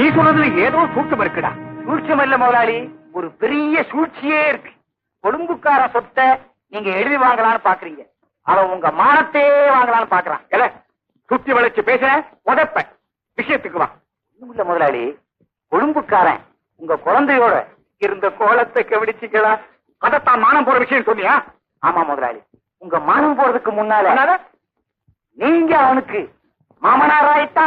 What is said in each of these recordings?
நீ சொல்றதுல ஏதோ சூட்சம் இருக்குடா. சூழ்ச்சியம் இல்ல முதலாளி ஒரு பெரிய சூழ்ச்சியே இருக்கு. கொழும்புக்கார சொத்தை நீங்க எழுதி வாங்கலாம்னு பாக்குறீங்க. அவன் உங்க மானத்தையே வாங்கலாம்னு பாக்குறான். இல்ல சுத்தி வளைச்சு பேச உதப்ப. விஷயத்துக்கு வா. இல்ல முதலாளி கொழும்புக்காரன் உங்க குழந்தையோட இருந்த கோலத்தை கவனிச்சிங்களா அதத்தான் மானம் போற விஷயம் சொன்னியா ஆமா முதலாளி உங்க மானம் போறதுக்கு முன்னால? நீங்க அவனுக்கு மாமனார் ஆயிட்டா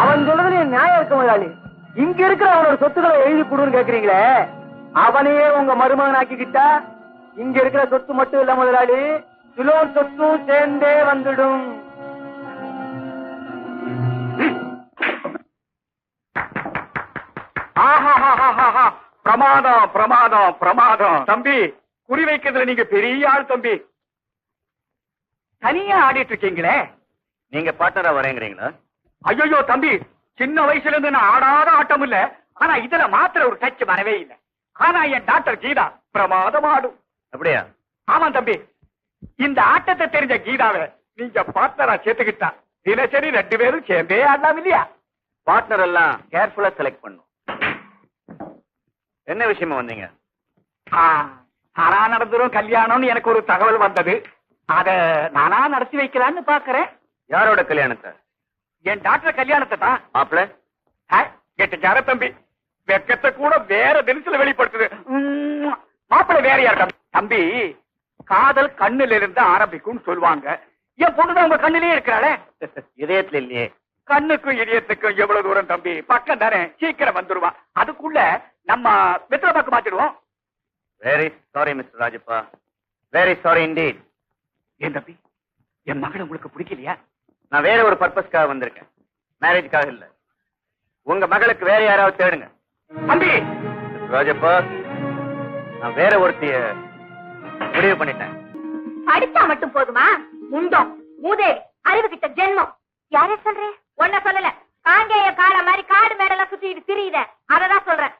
அவன் சொல்றதுல நியாயம் இருக்கு முதலாளி இங்க இருக்கிற அவனோட சொத்துக்களை எழுதி கொடுன்னு கேக்குறீங்களே அவனையே உங்க மருமகன் ஆக்கிக்கிட்டா? இங்க இருக்கிற சொத்து மட்டும் இல்ல முதலாளி சிலோன் சொத்தும் சேர்ந்தே வந்துடும். பிரமாதம் பிரமாதம் பிரமாதம். தம்பி குறி வைக்கிறதுல நீங்க பெரிய ஆள் தம்பி. தனியா ஆடிட்டு இருக்கீங்களே. நீங்க பார்ட்னரா வரேங்கிறீங்களா? ஐயோ தம்பி சின்ன வயசுல இருந்து நான் ஆடாத ஆட்டம் இல்ல. ஆனா இதுல மாத்திர ஒரு டச் வரவே இல்லை. ஆனா என் டாக்டர் கீதா பிரமாதம் ஆடும் அப்படியா? ஆமா தம்பி. இந்த ஆட்டத்தை தெரிஞ்ச கீதாவை நீங்க பார்ட்னரா சேர்த்துக்கிட்டா தினசரி ரெண்டு பேரும் சேர்ந்தே ஆடலாம் இல்லையா? பார்ட்னர் எல்லாம் கேர்ஃபுல்லா செலக்ட் பண்ணும். என்ன விஷயமா வந்தீங்க? ஆ, தானா நடந்துரும் கல்யாணம்னு எனக்கு ஒரு தகவல் வந்தது. அத நானா நடத்தி வைக்கலான்னு பாக்குறேன். யாரோட கல்யாணத்தை? என் டாக்டர் கல்யாணத்தை தான். மாப்பிள்ள கெட்டுக்கார தம்பி. வெக்கத்தை கூட வேற தினசுல வெளிப்படுத்துது. உம், மாப்பிள்ளை வேற யார் தம்பி? காதல் கண்ணுல இருந்து ஆரம்பிக்கும்னு சொல்லுவாங்க. என் பொண்ணுதான் உங்க கண்ணிலே இருக்கிறாளே. இதயத்துல இல்லையே. கண்ணுக்கும் இதயத்துக்கும் எவ்வளவு தூரம் தம்பி? பக்கம் தானே. சீக்கிரம் வந்துருவா. அதுக்குள்ள நம்ம வெத்தலை பக்கம் மாத்திடுவோம். Very sorry mister Rajappa. Very sorry indeed ஏன் தம்பி? என் மகளை உங்களுக்கு பிடிக்கலையா? நான் வேற ஒரு பர்பஸ்க்காக வந்திருக்கேன். மேரேஜ்க்காக இல்ல. உங்க மகளுக்கு வேற யாராவது தேடுங்க. தம்பி! ராஜப்பா நான் வேற ஒருத்திய முடிவு பண்ணிட்டேன். படிச்சா மட்டும் போதுமா? முண்டம் மூதேவி அறிவு கிட்ட ஜென்மம். யார சொல்றேன் ஒன்ன சொல்லல. காங்கேய கால மாதிரி காடு மேடெல்லாம் சுத்திட்டு திரியுத. அததான் சொல்றேன்.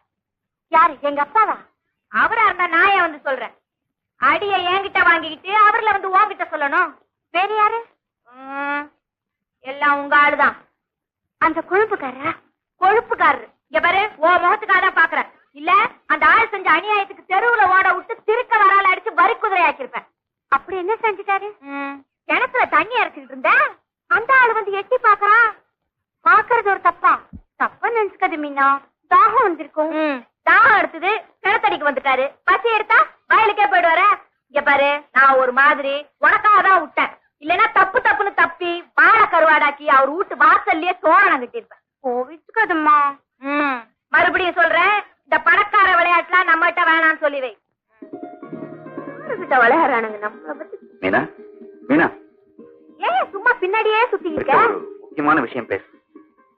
யாரு? எங்க அப்பாவா? அவரா இருந்தா நான் ஏன் வந்து சொல்றேன்? அடிய என்கிட்ட வாங்கிக்கிட்டு அவர்ல வந்து உன்கிட்ட சொல்லணும். வேற யாரு? எல்லாம் உங்க ஆளுதான். அந்த கொழுப்புக்காரரா? கொழுப்புக்காரரு. இங்க பாரு ஓ முகத்துக்காக தான் பாக்குறேன். இல்ல அந்த ஆள் செஞ்ச அநியாயத்துக்கு தெருவுல ஓட விட்டு திருக்க வரால அடிச்சு வரி குதிரை ஆக்கிருப்பேன் அப்படி என்ன செஞ்சுட்டாரு? கிணத்துல தண்ணி இறச்சிட்டு இருந்த? அந்த ஆள் வந்து எட்டி பாக்குறான். பாக்குறது ஒரு தப்பா? தப்பா நினைச்சுக்காது மீனா. தாகம் வந்திருக்கும். தாகம் எடுத்தது கிணத்தடிக்கு வந்துட்டாரு. பசி எடுத்தா வயலுக்கே போயிடுவார. இங்க பாரு நான் ஒரு மாதிரி உனக்காக தான் விட்டேன். இல்லைன்னா தப்பு தப்புன்னு தப்பி வாழை கருவாடாக்கி அவர் வீட்டு வாசல்லயே தோரணம் கட்டியிருப்பேன் கோவிச்சுக்காதும்மா ம். மறுபடியும் சொல்றேன் இந்த பணக்கார விளையாட்டுலாம் நம்மகிட்ட வேணாம்னு சொல்லி வை. கிட்ட விளையாடுறானுங்க நம்மள பத்தி? மீனா? மீனா? ஏன் சும்மா பின்னாடியே சுத்திக்கிட்டு முக்கியமான விஷயம் பேசு.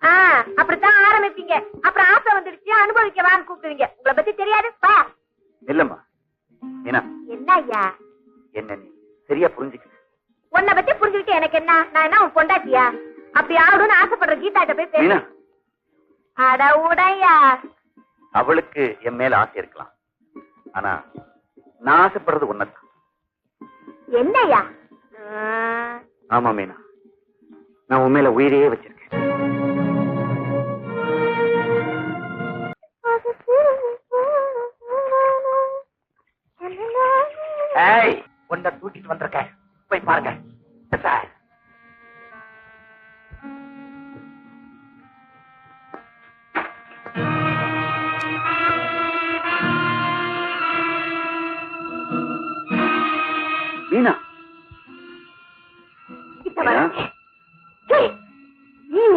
ஆ, அப்படித்தான் ஆரம்பிப்பீங்க. அப்புறம் ஆசை வந்துடுச்சு அனுபவிக்க வான்னு கூப்பிடுவீங்க உங்களை பத்தி தெரியாது இல்லம்மா. மீனா. என்ன ஐயா? என்ன நீ? சரியா புரிஞ்சுக்க உன்னை பத்தி புரிஞ்சுக்கிட்டு எனக்கு என்ன? நான் என்ன உன் பொண்டாட்டியா? அப்படி ஆகணும்னு ஆசைப்படுற கீதாட்ட போய் பேசு. அட உடையா. அவளுக்கு என் மேல ஆசை இருக்கலாம். ஆனா நான் ஆசைப்படுறது உன்னதான் என்னய்யா ஆமா மீனா. நான் உன் மேல உயிரையே வச்சிருக்கேன். ஏய் உன்னை தூக்கிட்டு வந்திருக்கேன்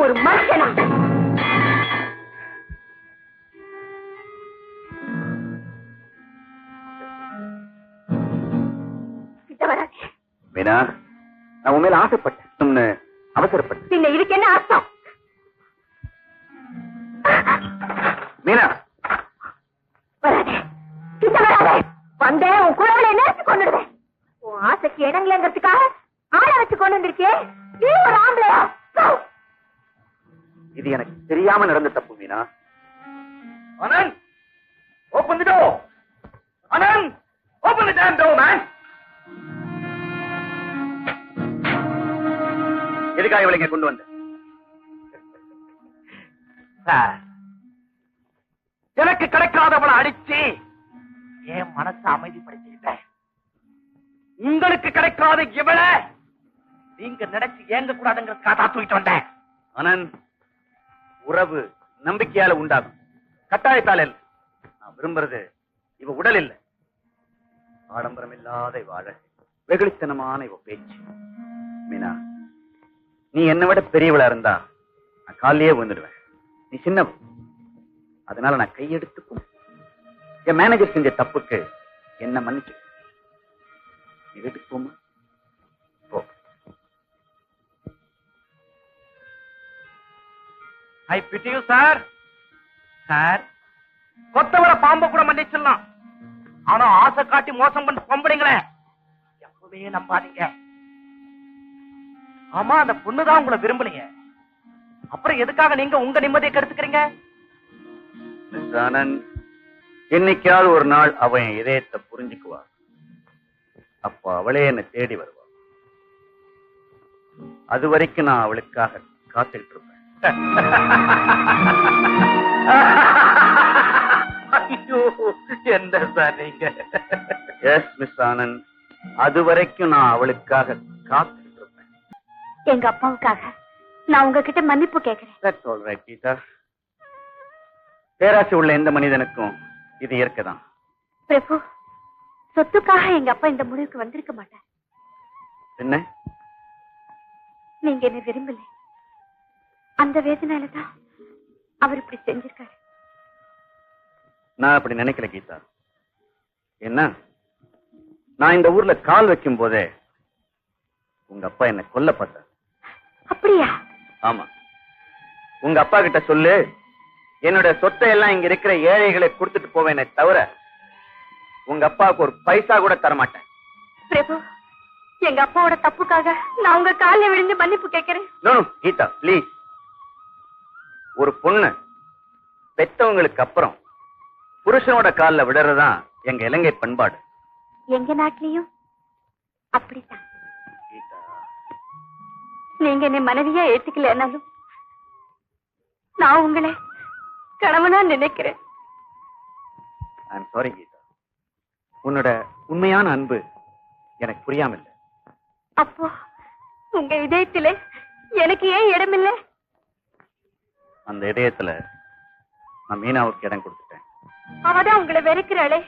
ஒரு மனுஷனா. மீனா நான் உன் மேல ஆசைப்பட்டேன். அவசரப்பட்டேன் பின்ன இதுக்கு என்ன அர்த்தம்? மீனா. வந்தேன் உன் குழந்தை நிறுத்தி கொண்டுடுவேன் உன் ஆசைக்கு இடங்களங்கிறதுக்காக ஆளை வச்சு கொண்டு வந்திருக்கே நீ ஒரு ஆம்பளையா. இது எனக்கு தெரியாம நடந்த தப்பு Meena. Anand open the door Anand open the damn door man எதுக்காக இவளை இங்க கொண்டு வந்த? எனக்கு கிடைக்காதவளை அடிச்சு என் மனசை அமைதிப்படுத்திக்கிட்டேன். உங்களுக்கு கிடைக்காத இவளை நீங்க நினைச்சு ஏங்க கூடாதுங்கிறதுக்காக தான் தூக்கிட்டு வந்தேன். ஆனந்த் உறவு நம்பிக்கையால உண்டாகும். கட்டாயத்தால் நான் விரும்புறது இவ உடல் இல்ல. ஆடம்பரம் இல்லாத இவ அழகு. வெகுளித்தனமான இவ பேச்சு. மீனா நீ என்னை விட பெரியவளா இருந்தா நான் காலையே விழுந்துடுவேன். நீ சின்னவ அதனால நான் கையெடுத்துக்கும் என் மேனேஜர் செஞ்ச தப்புக்கு என்ன மன்னிச்சு நீ போமா ஐ பிட்டியூ சார் சார் கொத்தவர பாம்பு கூட மன்னிச்சிடலாம். ஆனா ஆசை காட்டி மோசம் பண்ண பொம்பளைங்களே. எப்பவே நம்பாதீங்க. ஆமா அந்த பொண்ணுதான் உங்களை விரும்பலைங்க அப்புறம் எதுக்காக நீங்க உங்க நிம்மதியை கெடுத்துக்கிறீங்க? மிஸ் என்னைக்காவது ஒரு நாள் அவன் இதயத்தை புரிஞ்சுக்குவா அப்ப அவளே என்னை தேடி வருவா அது வரைக்கும் நான் அவளுக்காக காத்துக்கிட்டு இருப்பேன். ஐயோ என்ன சார் நீங்க? Yes miss Anand. அது வரைக்கும் நான் அவளுக்காக காத்துக்கிட்டு இருப்பேன். எங்க அப்பாவுக்காக. நான் உங்ககிட்ட மன்னிப்பு right, கீதா. பேராசை உள்ள எந்த மனிதனுக்கும் இது இயற்கைதான். பிரபு சொத்துக்காக எங்க அப்பா இந்த முடிவுக்கு வந்திருக்க மாட்டார். என்ன? நீங்க என்ன விரும்பல. அந்த வேதனால தான் அவர் இப்படி செஞ்சிருக்காரு. நான் அப்படி நினைக்கல கீதா. என்ன? நான் இந்த ஊர்ல கால் வைக்கும் போதே உங்க அப்பா என்ன கொல்ல பார்த்தார் அப்படியா? ஆமா. உங்க அப்பா கிட்ட சொல்லு என்னோட சொத்தை எல்லாம் இங்க இருக்கிற ஏழைகளை கொடுத்துட்டு போவேனே தவிர உங்க அப்பாவுக்கு ஒரு பைசா கூட தர மாட்டேன் பிரபு எங்க அப்பாவோட தப்புக்காக நான் உங்க காலில் விழுந்து மன்னிப்பு கேட்கிறேன். கீதா ப்ளீஸ் ஒரு பொண்ணு பெத்தவங்களுக்கு அப்புறம் புருஷனோட கால்ல விடுறதுதான் எங்க இலங்கை பண்பாடு. எங்க நாட்டிலையும்? அப்படித்தான். நீங்க என்னை மனைவியா ஏத்துக்கலனாலும் நான் உங்களை கணவனா நினைக்கிறேன். சாரி கீதா. உன்னோட உண்மையான அன்பு எனக்கு புரியாம இல்லை அப்போ உங்க இதயத்திலே எனக்கு ஏன் இடமில்லை? அந்த இதயத்துல நான் மீனாவுக்கு இடம் கொடுத்துட்டேன். அவதான் உங்களை வெறுக்கிறாளே.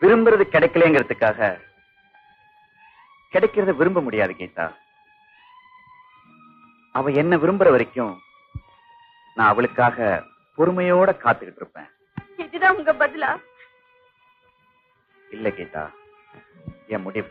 விரும்புறது கிடைக்கலங்கிறதுக்காக கிடைக்கிறத விரும்ப முடியாது கீதா. அவ என்ன விரும்புற வரைக்கும் நான் அவளுக்காக பொறுமையோட காத்துக்கிட்டு இருப்பேன். இதுதான் உங்க பதிலா? இல்ல கீதா என் முடிவு.